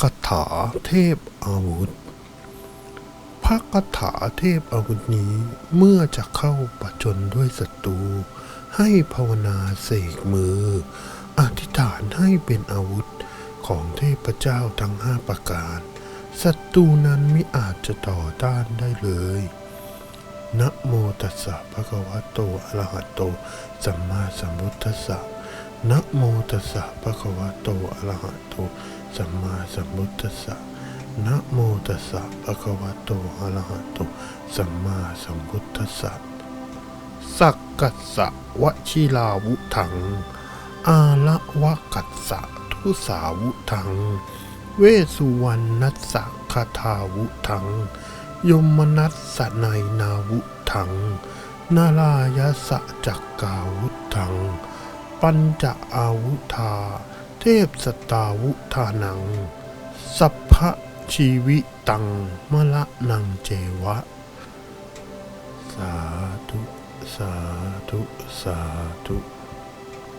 คาถาเทพอาวุธ พระคาถาเทพอาวุธนี้เมื่อจะเข้าประจนด้วยศัตรูให้ภาวนาเสกมือ อธิษฐานให้เป็นอาวุธของเทพเจ้าทั้งห้าประการ ศัตรูนั้นไม่อาจจะต่อต้านได้เลยนะโมตัสสะภะคะวะโตอะระหะโต สัมมาสัมพุทธัสสะนะโมตัสสะภะคะวะโตอะระหะโต สัมมาสัมพุทธัสสะนะโมตัสสะภะคะวะโตอะระหะโตสัมมาสัมพุทธัสสะสักกัสสะวชิลาวุถัง อาละวะกัสสะทุสาวุถัง เวสุวรรณัสสะคาทาวุถัง ยมนัสสะในนาวุถัง นาลายสะจักกาวุถัง ปัญจอาวุธา ทพสตาวุธานัง สัพพะชีวิตังมะละนังเจวะ สาธุ สาธุ สาธุ